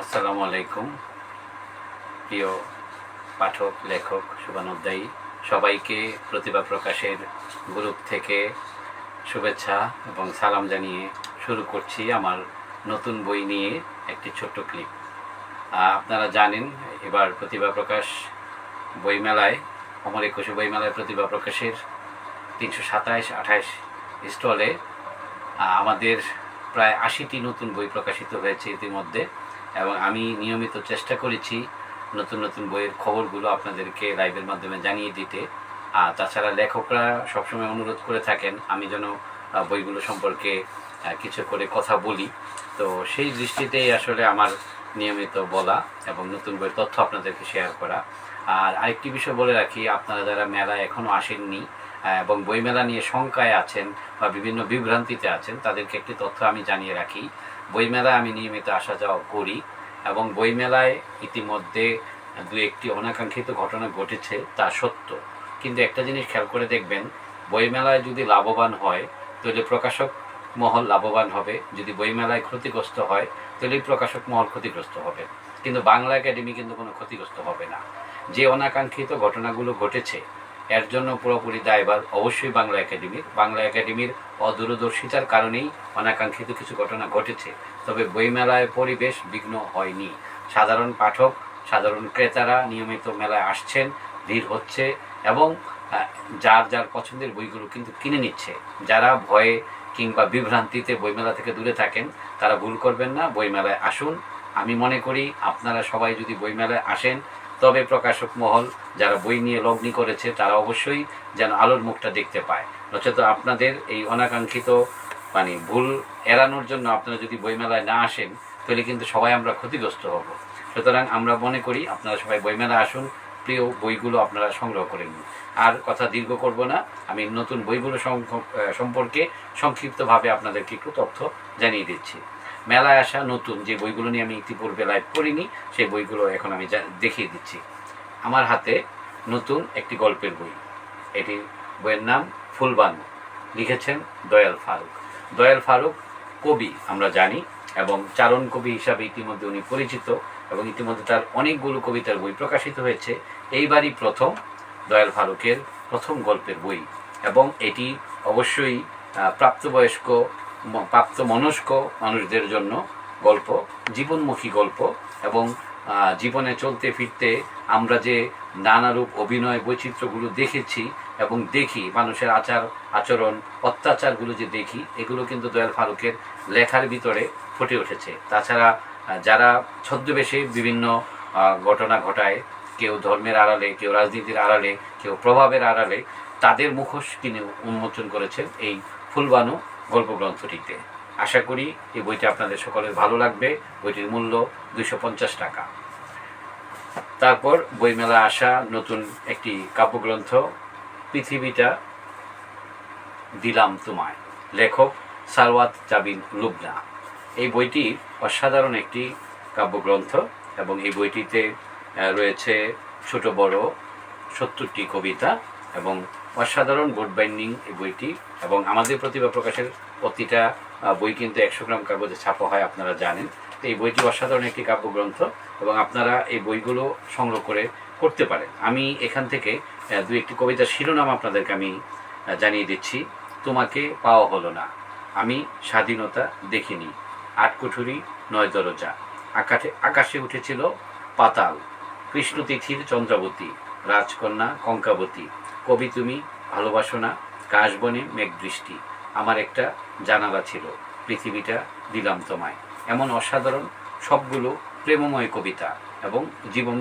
আসসালামু আলাইকুম। প্রিয় পাঠক, লেখক শুভানুদ্দায়ী সবাইকে প্রতিভা প্রকাশের গ্রুপ থেকে শুভেচ্ছা এবং সালাম জানিয়ে শুরু করছি আমার নতুন বই নিয়ে একটি ছোট্ট ক্লিপ। আপনারা জানেন, এবার প্রতিভা প্রকাশ বইমেলায়, অমর একুশে বইমেলায় প্রতিভা প্রকাশের তিনশো সাতাইশ আঠাইশ স্টলে আমাদের প্রায় আশিটি নতুন বই প্রকাশিত হয়েছে ইতিমধ্যে। এবং আমি নিয়মিত চেষ্টা করেছি নতুন নতুন বইয়ের খবরগুলো আপনাদেরকে লাইভের মাধ্যমে জানিয়ে দিতে। আর তাছাড়া লেখকরা সবসময় অনুরোধ করে থাকেন, আমি যেন বইগুলো সম্পর্কে কিছু করে কথা বলি। তো সেই দৃষ্টিতেই আসলে আমার নিয়মিত বলা এবং নতুন বইয়ের তথ্য আপনাদেরকে শেয়ার করা। আর আরেকটি বিষয় বলে রাখি, আপনারা যারা মেলায় এখনও আসেননি এবং বইমেলা নিয়ে শঙ্কায় আছেন বা বিভিন্ন বিভ্রান্তিতে আছেন, তাদেরকে একটি তথ্য আমি জানিয়ে রাখি। বইমেলায় আমি নিয়মিত আসা যাওয়া করি এবং বইমেলায় ইতিমধ্যে দু একটি অনাকাঙ্ক্ষিত ঘটনা ঘটেছে, তা সত্য। কিন্তু একটা জিনিস খেয়াল করে দেখবেন, বইমেলায় যদি লাভবান হয়, তাহলে প্রকাশক মহল লাভবান হবে। যদি বইমেলায় ক্ষতিগ্রস্ত হয়, তাহলে প্রকাশক মহল ক্ষতিগ্রস্ত হবে। কিন্তু বাংলা একাডেমি কিন্তু কোনো ক্ষতিগ্রস্ত হবে না। যে অনাকাঙ্ক্ষিত ঘটনাগুলো ঘটেছে এর জন্য পুরোপুরি দায়ভার অবশ্যই বাংলা একাডেমির বাংলা একাডেমির অদূরদর্শিতার কারণেই অনাকাঙ্ক্ষিত কিছু ঘটনা ঘটেছে, তবে বইমেলায় পরিবেশ বিঘ্ন হয়নি। সাধারণ পাঠক, সাধারণ ক্রেতারা নিয়মিত মেলায় আসছেন, ভিড় হচ্ছে এবং যার যার পছন্দের বইগুলো কিন্তু কিনে নিচ্ছে। যারা ভয়ে কিংবা বিভ্রান্তিতে বইমেলা থেকে দূরে থাকেন, তারা ভুল করবেন না, বইমেলায় আসুন। আমি মনে করি আপনারা সবাই যদি বইমেলায় আসেন তবে প্রকাশক মহল যারা বই নিয়ে লগ্নি করেছে, তারা অবশ্যই যেন আলোর মুখটা দেখতে পায়। নচেত আপনাদের এই অনাকাঙ্ক্ষিত মানে ভুল এড়ানোর জন্য আপনারা যদি বইমেলায় না আসেন, তাহলে কিন্তু সবাই আমরা ক্ষতিগ্রস্ত হব। সুতরাং আমরা মনে করি, আপনারা সবাই বইমেলা আসুন, প্রিয় বইগুলো আপনারা সংগ্রহ করে নিন। আর কথা দীর্ঘ করব না, আমি নতুন বইগুলো সম্পর্কে সংক্ষিপ্তভাবে আপনাদেরকে একটু তথ্য জানিয়ে দিচ্ছি। মেলায় আসা নতুন যে বইগুলো নিয়ে আমি ইতিপূর্বে লাইভ করিনি, সেই বইগুলো এখন আমি দেখিয়ে দিচ্ছি। আমার হাতে নতুন একটি গল্পের বই। এটি বইয়ের নাম ফুলবানু। লিখেছেন দয়াল ফারুক। দয়াল ফারুক কবি, আমরা জানি, এবং চারণ কবি হিসাবে ইতিমধ্যে উনি পরিচিত, এবং ইতিমধ্যে তার অনেকগুলো কবিতার বই প্রকাশিত হয়েছে। এইবারই প্রথম দয়াল ফারুকের প্রথম গল্পের বই, এবং এটি অবশ্যই প্রাপ্তবয়স্ক প্রাপ্ত মনস্ক মানুষদের জন্য গল্প, জীবনমুখী গল্প এবং জীবনে চলতে ফিরতে আমরা যে নানারূপ অভিনয় বৈচিত্র্যগুলো দেখেছি এবং দেখি, মানুষের আচার, আচরণ, অত্যাচারগুলো যে দেখি, এগুলো কিন্তু দয়াল ফারুকের লেখার ভিতরে ফুটে উঠেছে। তাছাড়া যারা ছদ্মবেশে বিভিন্ন ঘটনা ঘটায়, কেউ ধর্মের আড়ালে, কেউ রাজনীতির আড়ালে, কেউ প্রভাবের আড়ালে, তাদের মুখোশ তিনি উন্মোচন করেছেন এই ফুলবানু গল্প গ্রন্থটিতে আশা করি এই বইটি আপনাদের সকলের ভালো লাগবে। বইটির মূল্য দুইশো পঞ্চাশ টাকা। তারপর বইমেলা আসা নতুন একটি কাব্যগ্রন্থ, পৃথিবীটা দিলাম তোমায়। লেখক সারওয়াত জাবিন লুবনা। এই বইটি অসাধারণ একটি কাব্যগ্রন্থ এবং এই বইটিতে রয়েছে ছোট বড় সত্তরটি কবিতা এবং অসাধারণ বোর্ড বাইন্ডিং এই বইটি এবং আমাদের প্রতিভা প্রকাশের প্রতিটা বই কিন্তু একশো গ্রাম কাগজে ছাপা হয়, আপনারা জানেন। তো এই বইটি অসাধারণ একটি কাব্যগ্রন্থ এবং আপনারা এই বইগুলো সংগ্রহ করে করতে পারেন। আমি এখান থেকে দু একটি কবিতার শিরোনাম আপনাদেরকে আমি জানিয়ে দিচ্ছি। তোমাকে পাওয়া হলো না। আমি স্বাধীনতা দেখিনি। আটকুঠুরি নয় দরজা। আকাশে আকাশে উঠেছিল পাতাল। কৃষ্ণতিথির চন্দ্রাবতী, রাজকন্যা কঙ্কাবতী। কবি তুমি, ভালোবাসো না কাশবনে মেঘদৃষ্টি আমার একটা জানালা ছিল, পৃথিবীটা দিলাম তোমায়। এমন অসাধারণ সবগুলো প্রেমময় কবিতা এবং জীবন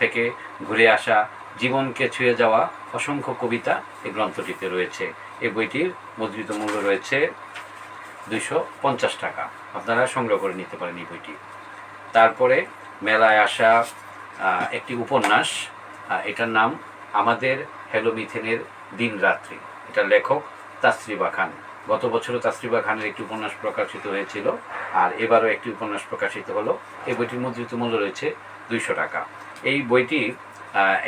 থেকে ঘুরে আসা, জীবনকে ছুঁয়ে যাওয়া অসংখ্য কবিতা এই গ্রন্থটিতে রয়েছে। এই বইটির মুদ্রিত মূল্য রয়েছে দুইশো পঞ্চাশ টাকা। আপনারা সংগ্রহ করে নিতে পারেন এই বইটি। তারপরে মেলায় আসা একটি উপন্যাস এটার নাম আমাদের হেলোমিথেনের দিন রাত্রি। এটা লেখক তাসরিবা খান। গত বছরও তাসরিবা খানের একটি উপন্যাস প্রকাশিত হয়েছিল আর এবারও একটি উপন্যাস প্রকাশিত হলো। এই বইটির মুদ্রিত মূল্য রয়েছে দুইশো টাকা। এই বইটি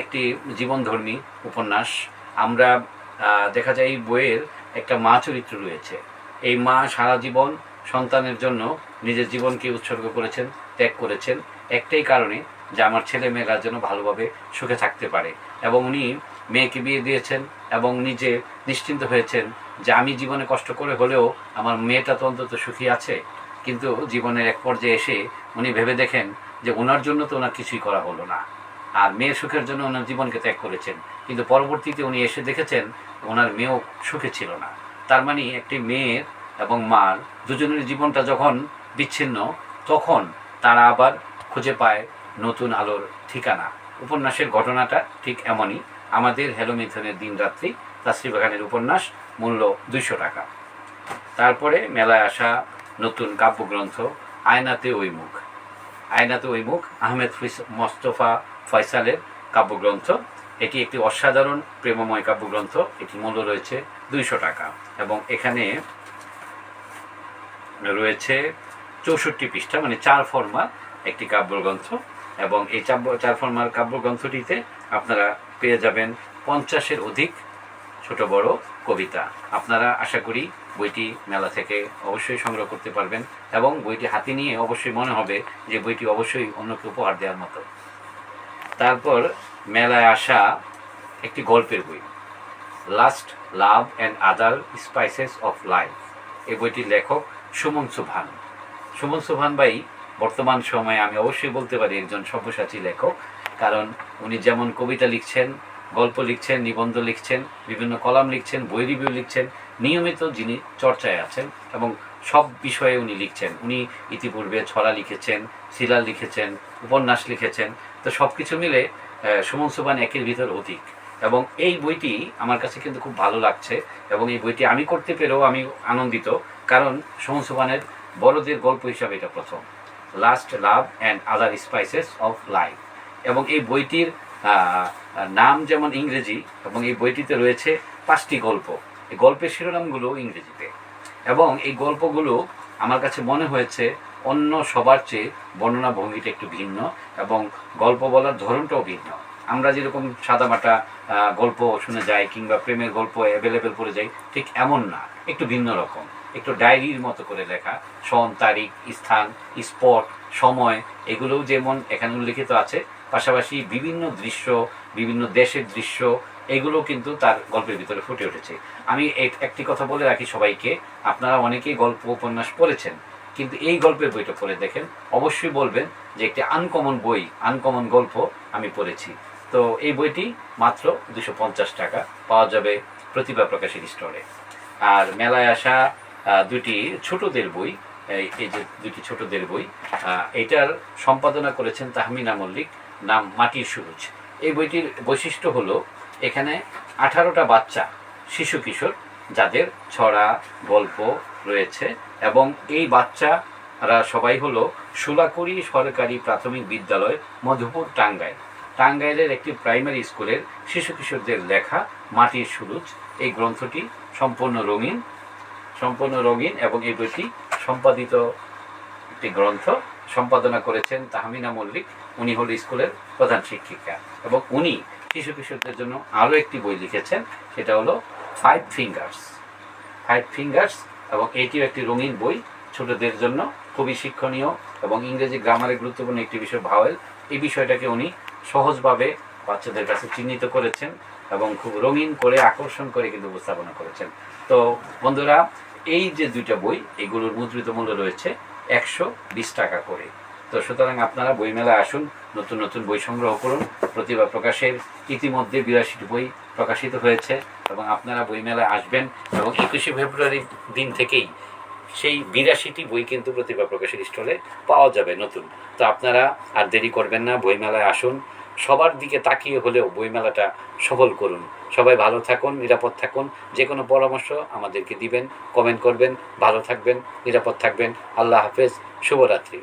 একটি জীবনধর্মী উপন্যাস। আমরা দেখা যায় এই বইয়ের একটা মা চরিত্র রয়েছে। এই মা সারা জীবন সন্তানের জন্য নিজের জীবনকে উৎসর্গ করেছেন, ত্যাগ করেছেন। একটাই কারণে যে আমার ছেলে মেয়েরা যেন ভালোভাবে সুখে থাকতে পারে। এবং উনি মেয়েকে বিয়ে দিয়েছেন এবং নিজে নিশ্চিন্ত হয়েছেন যে আমি জীবনে কষ্ট করে হলেও আমার মেয়েটা তো অন্তত সুখী আছে। কিন্তু জীবনের এক পর্যায়ে এসে উনি ভেবে দেখেন যে ওনার জন্য তো ওনার কিছুই করা হলো না। আর মেয়ের সুখের জন্য ওনার জীবনকে ত্যাগ করেছেন। কিন্তু পরবর্তীতে উনি এসে দেখেছেন ওনার মেয়েও সুখে ছিল না। তার মানে একটি মেয়ের এবং মার দুজনের জীবনটা যখন বিচ্ছিন্ন, তখন তারা আবার খুঁজে পায় নতুন আলোর ঠিকানা। উপন্যাসের ঘটনাটা ঠিক এমনই। আমাদের হেলো মিথনের দিন রাত্রি তাসরি বাগানের উপন্যাস মূল্য দুইশো টাকা। তারপরে মেলায় আসা নতুন কাব্যগ্রন্থ, আয়নাতে ওই মুখ। আয়নাতে ওই মুখ, আহমেদ মোস্তফা ফয়সালের কাব্যগ্রন্থ। এটি একটি অসাধারণ প্রেমময় কাব্যগ্রন্থ। এটি মূল্য রয়েছে দুইশো টাকা এবং এখানে রয়েছে চৌষট্টি পৃষ্ঠা মানে চার ফর্মা একটি কাব্যগ্রন্থ। এবং এই চার চার ফর্মার কাব্যগ্রন্থটিতে আপনারা পেয়ে যাবেন পঞ্চাশের অধিক ছোট বড় কবিতা। আপনারা আশা করি বইটি মেলা থেকে অবশ্যই সংগ্রহ করতে পারবেন এবং বইটি হাতে নিয়ে অবশ্যই মনে হবে যে বইটি অবশ্যই অন্যকে উপহার দেওয়ার মতো। তারপর মেলায় আসা একটি গল্পের বই last love and other spices of life এই বইটির লেখক সুমন সুভান। সুমন সুভান ভাই বর্তমান সময়ে আমি অবশ্যই বলতে পারি একজন সব্যসাচী লেখক, কারণ উনি যেমন কবিতা লিখছেন, গল্প লিখছেন, নিবন্ধ লিখছেন, বিভিন্ন কলাম লিখছেন, বই রিভিউ লিখছেন, নিয়মিত যিনি চর্চায় আছেন এবং সব বিষয়ে উনি লিখছেন। উনি ইতিপূর্বে ছড়া লিখেছেন, শিলা লিখেছেন, উপন্যাস লিখেছেন, তো সব কিছু মিলে সুমন সুবান একের ভিতর অধিক। এবং এই বইটি আমার কাছে কিন্তু খুব ভালো লাগছে এবং এই বইটি আমি করতে পেরেও আমি আনন্দিত, কারণ সুমন সুবানের বড়দের গল্প হিসাবে এটা প্রথম। Last love and other spices of life এবং এই বইটির নাম যেমন ইংরেজি, এবং এই বইটিতে রয়েছে পাঁচটি গল্প। এই গল্পের শিরোনামগুলো ইংরেজিতে। এবং এই গল্পগুলো আমার কাছে মনে হয়েছে অন্য সবার চেয়ে বর্ণনা ভঙ্গিটা একটু ভিন্ন, এবং গল্প বলার ধরনটাও ভিন্ন। আমরা যেরকম সাদামাটা গল্প শুনে যাই কিংবা প্রেমের গল্প অ্যাভেলেবেল করে যাই, ঠিক এমন না, একটু ভিন্ন রকম। একটু ডায়েরির মতো করে লেখা। সন, তারিখ, স্থান, স্পট, সময়, এগুলোও যেমন এখানে উল্লিখিত আছে, পাশাপাশি বিভিন্ন দৃশ্য, বিভিন্ন দেশের দৃশ্য এগুলো কিন্তু তার গল্পের ভিতরে ফুটে উঠেছে। আমি এক- একটি কথা বলে রাখি সবাইকে, আপনারা অনেকেই গল্প উপন্যাস পড়েছেন, কিন্তু এই গল্পের বইটা পড়ে দেখেন, অবশ্যই বলবেন যে একটি আনকমন বই আনকমন গল্প আমি পড়েছি। তো এই বইটি মাত্র দুশো টাকা, পাওয়া যাবে প্রতিভা প্রকাশের স্টোরে। আর মেলায় আসা দুটি ছোটদের বই, এই যে দুটি ছোটদের বই এটার সম্পাদনা করেছেন তাহমিনা মল্লিক, নাম মাটির সুরুজ এই বইটির বৈশিষ্ট্য হলো, এখানে আঠারোটা বাচ্চা, শিশু কিশোর, যাদের ছড়া, গল্প রয়েছে এবং এই বাচ্চারা সবাই হলো সুলাকুড়ি সরকারি প্রাথমিক বিদ্যালয়, মধুপুর টাঙ্গাইল। টাঙ্গাইলের একটি প্রাইমারি স্কুলের শিশু কিশোরদের লেখা মাটির সুরুজ এই গ্রন্থটি সম্পূর্ণ রঙিন সম্পূর্ণ রঙিন এবং এই বইটি সম্পাদিত একটি গ্রন্থ সম্পাদনা করেছেন তাহমিনা মল্লিক। উনি হল স্কুলের প্রধান শিক্ষিকা এবং উনি শিশু কিশোরদের জন্য আরও একটি বই লিখেছেন, সেটা হলো ফাইভ ফিঙ্গার্স ফাইভ ফিঙ্গার্স এবং এটিও একটি রঙিন বই ছোটদের জন্য, খুবই শিক্ষণীয় এবং ইংরেজি গ্রামারের গুরুত্বপূর্ণ একটি বিষয়, ভাওয়েল। এই বিষয়টাকে উনি সহজভাবে বাচ্চাদের কাছে চিহ্নিত করেছেন এবং খুব রঙিন করে, আকর্ষণ করে কিন্তু উপস্থাপনা করেছেন। তো বন্ধুরা এই যে দুইটা বই, এগুলোর মুদ্রিত মূল্য রয়েছে একশো বিশ টাকা করে। তো সুতরাং আপনারা বইমেলায় আসুন, নতুন নতুন বই সংগ্রহ করুন। প্রতিভা প্রকাশের ইতিমধ্যে বিরাশিটি বই প্রকাশিত হয়েছে এবং আপনারা বইমেলায় আসবেন এবং একুশে ফেব্রুয়ারির দিন থেকেই সেই বিরাশিটি বই কিন্তু প্রতিভা প্রকাশের স্টলে পাওয়া যাবে নতুন। তো আপনারা আর দেরি করবেন না, বইমেলায় আসুন সবার দিকে তাকিয়ে হলেও বইমেলাটা সফল করুন। সবাই ভালো থাকুন, নিরাপদ থাকুন। যে কোনো পরামর্শ আমাদেরকে দিবেন কমেন্ট করবেন। ভালো থাকবেন, নিরাপদ থাকবেন। আল্লাহ হাফেজ। শুভরাত্রি।